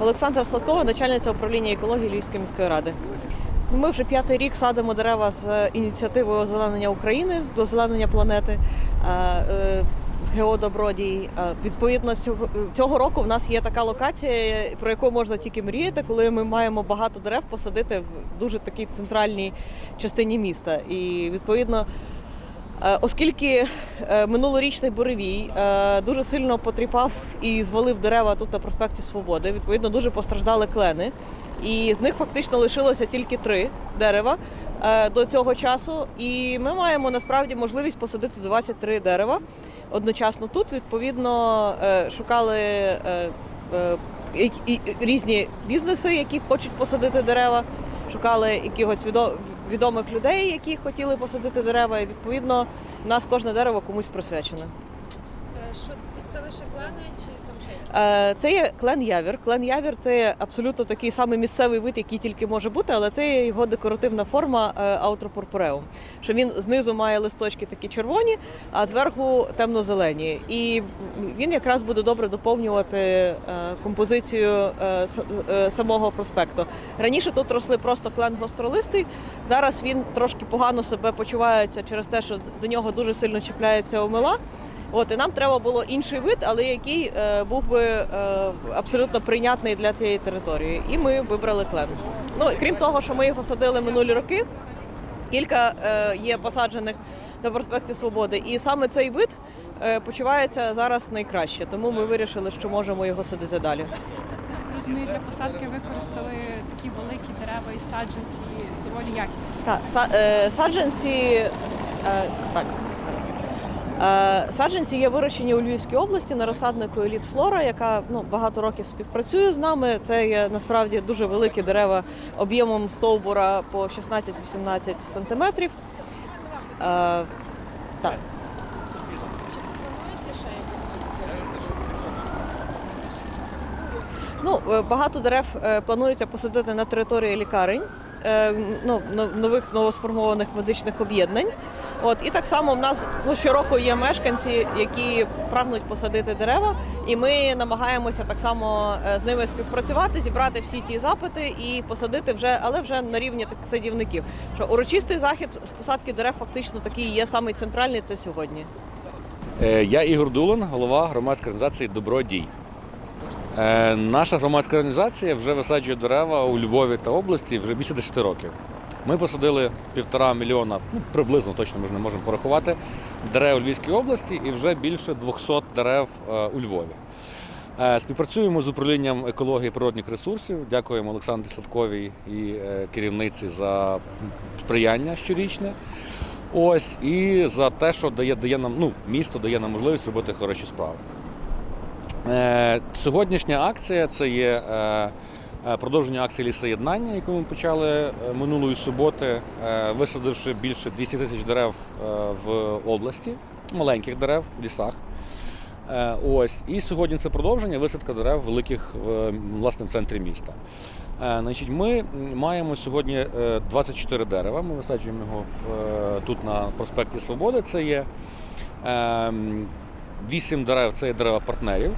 Олександра Сладкова, начальниця управління екології Львівської міської ради. Ми вже п'ятий рік садимо дерева з ініціативою озеленення України до озеленення планети е, е, з Геодобродій. Е, Відповідно, цього року в нас є така локація, про яку можна тільки мріяти, коли ми маємо багато дерев посадити в дуже такій центральній частині міста. І відповідно. Е, Оскільки е, минулорічний буревій е, дуже сильно потріпав і звалив дерева тут на проспекті Свободи, відповідно дуже постраждали клени. І з них фактично лишилося тільки три дерева до цього часу. І ми маємо насправді можливість посадити 23 дерева одночасно тут. Відповідно, шукали різні бізнеси, які хочуть посадити дерева. Шукали якихось відомих людей, які хотіли посадити дерева. І відповідно у нас кожне дерево комусь присвячене. Е, Що це? Це, це лише клани чи там Це є клен явір. Клен явір це абсолютно такий самий місцевий вид, який тільки може бути, але це його декоративна форма аутропурпуреум. Що він знизу має листочки такі червоні, а зверху темно-зелені. І він якраз буде добре доповнювати е, композицію е, е, самого проспекту. Раніше тут росли просто клен гостролистий. Зараз він трошки погано себе почувається через те, що до нього дуже сильно чіпляється омила. От і нам треба було інший вид, але який е, був би е, абсолютно прийнятний для цієї території. І ми вибрали клен. Ну і крім того, що ми його садили минулі роки. Кілька е, є посаджених на проспекті Свободи, і саме цей вид е, почувається зараз найкраще. Тому ми вирішили, що можемо його садити далі. Розумію, для посадки використали такі великі дерева і саджанці доволі якісні. Так, са- е, саджанці е, так. Е, Саджанці є вирощені у Львівській області на розсаднику Еліт Флора, яка ну, багато років співпрацює з нами. Це є насправді дуже великі дерева об'ємом стовбура по 16-18 сантиметрів. Е, так. Чи планується ще якісь високогості? Ну, е, багато дерев е, планується посадити на території лікарень, ну, нових новосформованих медичних об'єднань. От і так само в нас щороку є мешканці, які прагнуть посадити дерева, і ми намагаємося так само е, з ними співпрацювати, зібрати всі ті запити і посадити вже, але вже на рівні таких садівників. Що урочистий захід з посадки дерев фактично такий є самий центральний. Це сьогодні. Е, Я Ігор Дулан, голова громадської організації Добродій. Е, Наша громадська організація вже висаджує дерева у Львові та області вже більше 10 років. Ми посадили півтора мільйона, ну приблизно точно ми ж не можемо порахувати, дерев у Львівській області і вже більше 200 дерев е, у Львові. Е, Співпрацюємо з управлінням екології природних ресурсів. Дякуємо Олександрі Садковій і е, керівниці за сприяння щорічне. Ось і за те, що дає, дає нам, ну, місто дає нам можливість робити хороші справи. Е, сьогоднішня акція це є е, продовження акції лісоєднання, яку ми почали е, минулої суботи, е, висадивши більше 200 тисяч дерев е, в області, маленьких дерев в лісах. Е, Ось і сьогодні це продовження висадка дерев великих власне в центрі міста. Е, Значить, ми маємо сьогодні е, 24 дерева. Ми висаджуємо його е, тут на проспекті Свободи. Це є ем, 8 дерев це є дерева партнерів,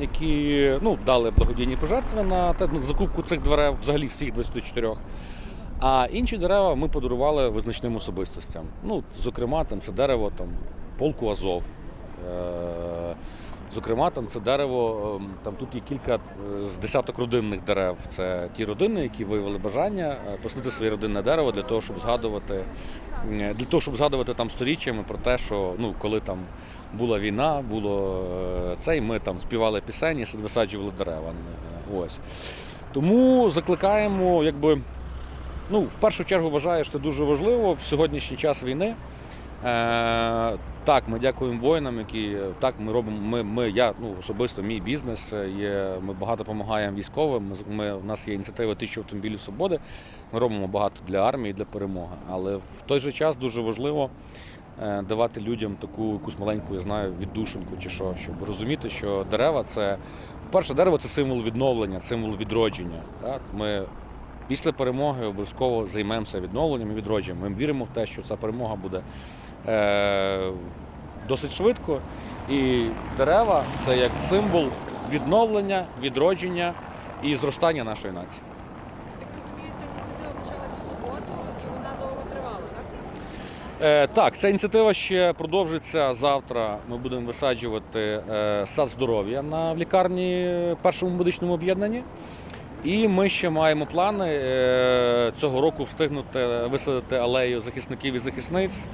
які ну, дали благодійні пожертви на на закупку цих дерев, взагалі всіх 24. А інші дерева ми подарували визначним особистостям. Ну, зокрема, там це дерево там, полку Азов. Е, Зокрема, там це дерево, ем, там тут є кілька е, з десяток родинних дерев. Це ті родини, які виявили бажання е, посадити своє родинне дерево для того, щоб згадувати, для того, щоб згадувати там сторіччями про те, що ну, коли там була війна, було е, це, і ми там співали пісені, сад- висаджували дерева. Ось. Тому закликаємо, якби, ну, в першу чергу вважаю, що це дуже важливо в сьогоднішній час війни. Е, так, ми дякуємо воїнам, які е, так ми робимо. Ми, ми я ну особисто мій бізнес е, є. Ми багато допомагаємо військовим. Ми, ми у нас є ініціатива тисячу автомобілів свободи. Ми робимо багато для армії, для перемоги. Але в той же час дуже важливо давати людям таку якусь маленьку, я знаю, віддушинку чи що, щоб розуміти, що дерева це по-перше, дерево це символ відновлення, символ відродження. Так? Ми після перемоги обов'язково займемося відновленням і відродженням. Ми віримо в те, що ця перемога буде е, досить швидко. І дерева це як символ відновлення, відродження і зростання нашої нації. Так розумію, ця ініціатива почалась в суботу і вона довго тривала, так? Е, так, ця ініціатива ще продовжиться завтра. Ми будемо висаджувати е, сад здоров'я на в лікарні е, першому медичному об'єднанні. І ми ще маємо плани е, цього року встигнути висадити алею захисників і захисниць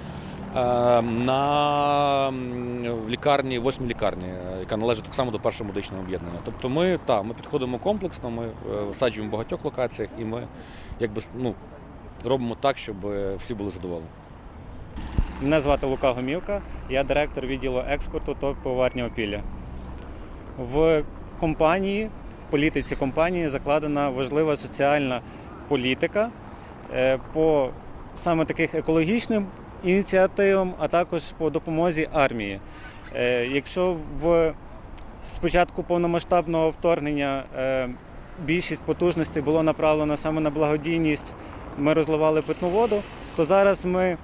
е, на в лікарні, восьмій лікарні, яка належить так само до першого медичного об'єднання. Тобто ми, та, ми підходимо комплексно, ми е, висаджуємо в багатьох локаціях і ми якби, ну, робимо так, щоб всі були задоволені. Мене звати Лука Гомівка, я директор відділу експорту ТОВ «Пивоварня Опілля. В компанії, політиці компанії закладена важлива соціальна політика е, по саме таких екологічним ініціативам, а також по допомозі армії. Е, Якщо в спочатку повномасштабного вторгнення е, більшість потужностей було направлено саме на благодійність, ми розливали питну воду, то зараз ми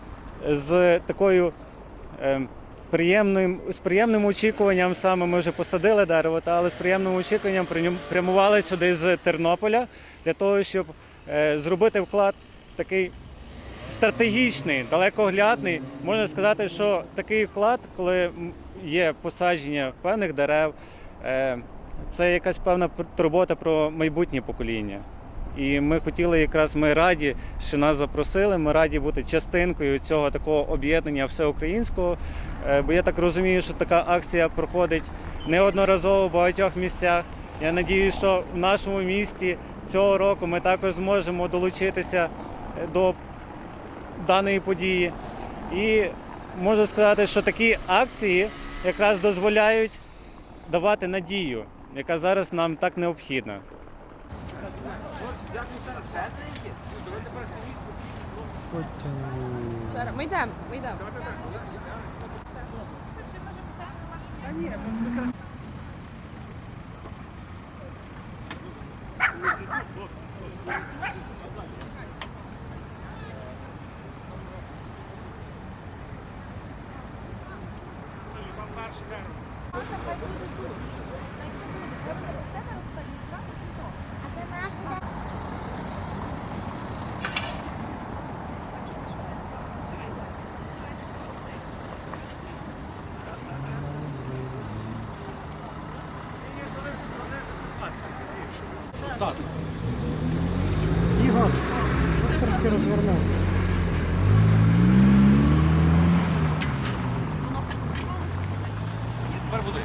з такою е, приємним, з приємним очікуванням саме ми вже посадили дерево, та, але з приємним очікуванням прямували сюди з Тернополя для того, щоб е, зробити вклад такий стратегічний, далекоглядний. Можна сказати, що такий вклад, коли є посадження певних дерев, е, це якась певна турбота про майбутнє покоління. І ми хотіли якраз ми раді, що нас запросили. Ми раді бути частинкою цього такого об'єднання всеукраїнського. Е, Бо я так розумію, що така акція проходить неодноразово в багатьох місцях. Я надію, що в нашому місті цього року ми також зможемо долучитися е, до даної події. І можу сказати, що такі акції якраз дозволяють давати надію, яка зараз нам так необхідна. Зараз ми йдемо, ми йдемо. Ігор, можеш трошки розвернути? Тепер води.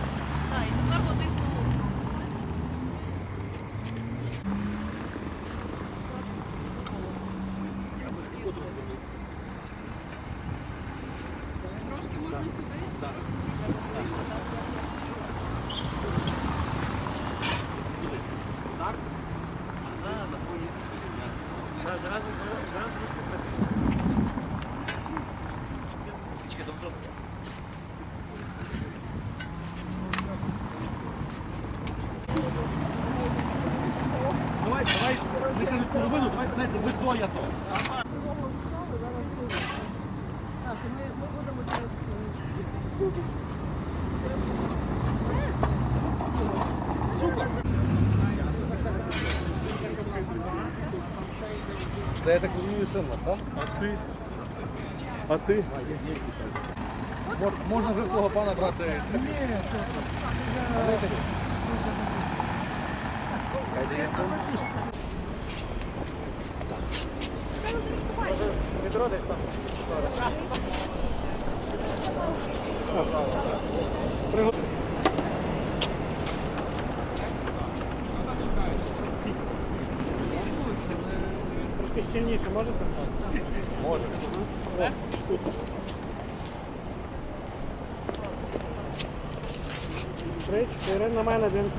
Давай, давай, ми кажуть половину, давай, знаєте, ви двоє то. Це я так розумію син наш, так? А ти? А ти? Можна вже в того пана брати. Ні, Хай дає син. Відро десь там. Можешь можете стати? Може. Три, чотири, на мене один.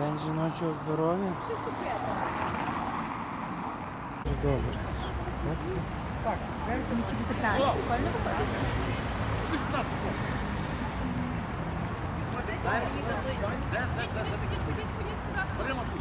День жіночого здоров'я. Що таке? Дуже добре. Так, ми тільки з екрану. Прикольно виходить. Ти ж нас тут. Ходіть, ходіть, ходіть сюди.